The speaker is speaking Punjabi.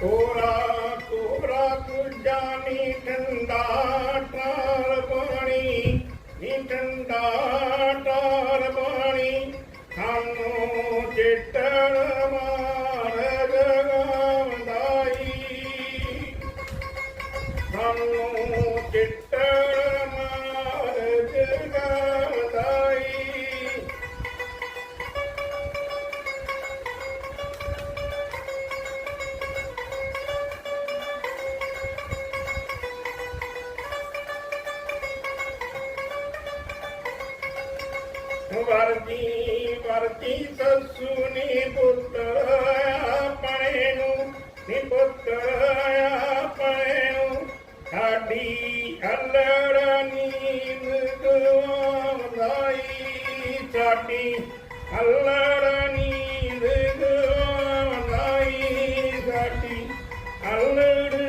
ਕੋਰਾ ਕੋਰਾ ਕੁਜਾ ਨੀ ਠੰਡਾ ਟਾਰ ਪਾਣੀ ਨੀ ਠੰਡਾ ਟਾਰ ਪਾਣੀ ਸਾਨੂੰ ਚਿੱਟਣ ਮਾਰ ਜਗਾਵੰਦਾਈ ਸਾਨੂੰ ਚਿੱਟ ਵਰਤੀ ਵਰਤੀ ਸਸੂ ਨੀ ਪੁੱਤਰ ਆਪਣੇ ਨੂੰ ਨੀ ਪੁੱਤਰ ਆਪਣੇ ਨੂੰ ਸਾਡੀ ਅਲੜ ਨੀਂਦ ਗਵਾਈ ਸਾਡੀ ਅਲੜ ਨੀਂਦ ਸਾਡੀ ਅਲੜ